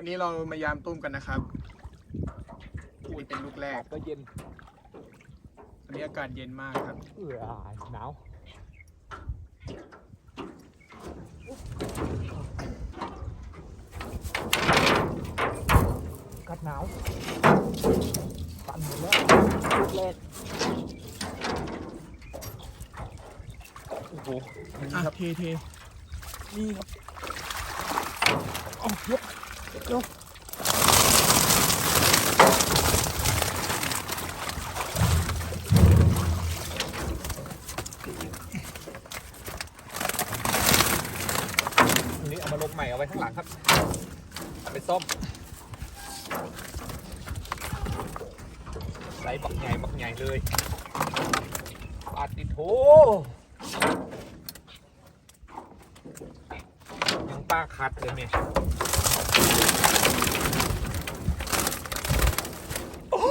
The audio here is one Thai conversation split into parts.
วันนี้เรามายามตุ้มกันนะครับนี่เป็นลูกแรก ก็เย็นวันนี้อากาศเย็นมากครับ เอือหนาวกัดหนาวปั่นหมดแล้วลูกแรกโอ้โหนี่อะครับเทเทนี่ครับเอายก ยกอันนี้เอามาลงใหม่เอาไว้ข้างหลังครับเอาไปซ่อมไซส์บักใหญ่บักใหญ่เลยปาติโถยังป้าคัดเลยเนี่ยโอ้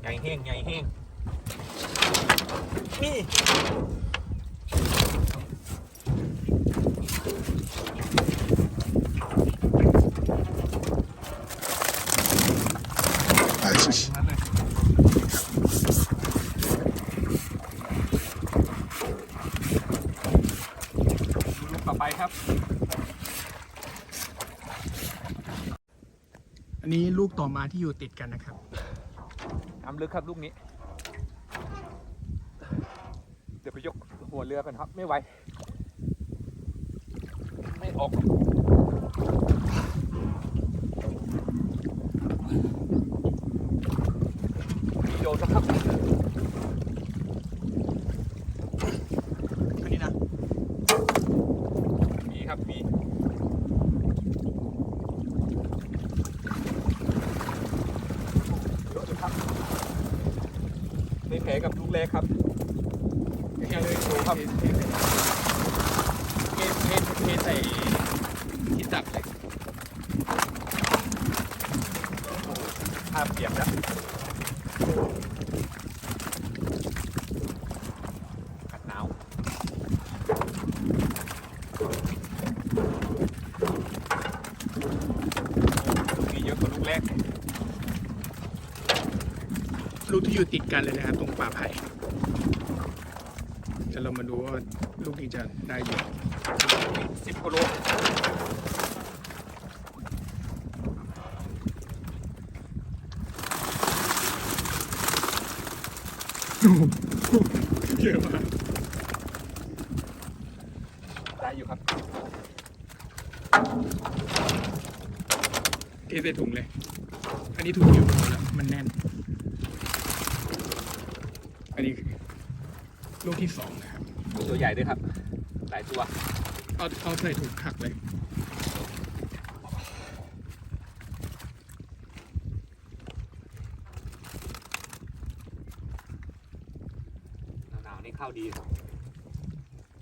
ใหญ่ แห้งใหญ่แห้งนี่อะใส่ตรงนั้นเลยลูกต่อไปครับ อันนี้ลูกต่อมาที่อยู่ติดกันนะครับ น้ำลึกครับลูกนี้ เดี๋ยวไปยกหัวเรือกันครับ ไม่ไหว ไม่ออกโยนนะครับ อันนี้นะ มีครับ มีโยนครับไม่แพ้ กับลูกแรกครับเทเลยดูครับเทเทเทใส่ที่ตักเลยห้ามเปียกนะกัดหนาวมีเยอะกว่าลูกแรก ลูกที่อยู่ติดกันเลยนะครับ ตรงป่าไผ่จะเรามาดูว่าลูกนี้จะได้เยอะสิบกิโลเยอะมากได้อยู่ครับเทใส่ถุงเลย อันนี้ถุงอยู่แล้วมันแน่น อันนี้ลูกที่สองนะครับตัวใหญ่ด้วยครับ หลายตัว เอาเอาใส่ถุงขักเลย หนาวๆนี่เข้าดีครับ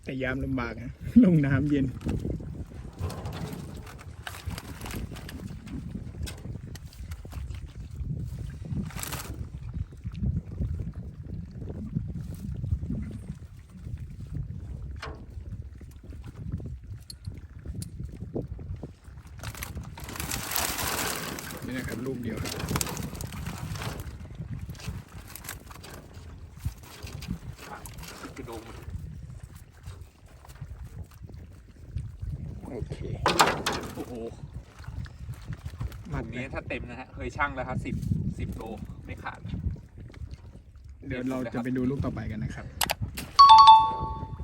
แต่ยามลำบากนะลงน้ำเย็นนี่นะครับลูกเดียวครับคือโดมโอเค โอ้โหมัอัดนนี้นี้ถ้าเต็มนะฮะ เคยช่างแล้วครับสิบสิบโลไม่ขาด เดี๋ยวเราจะไปดูลูกต่อไปกันนะครับ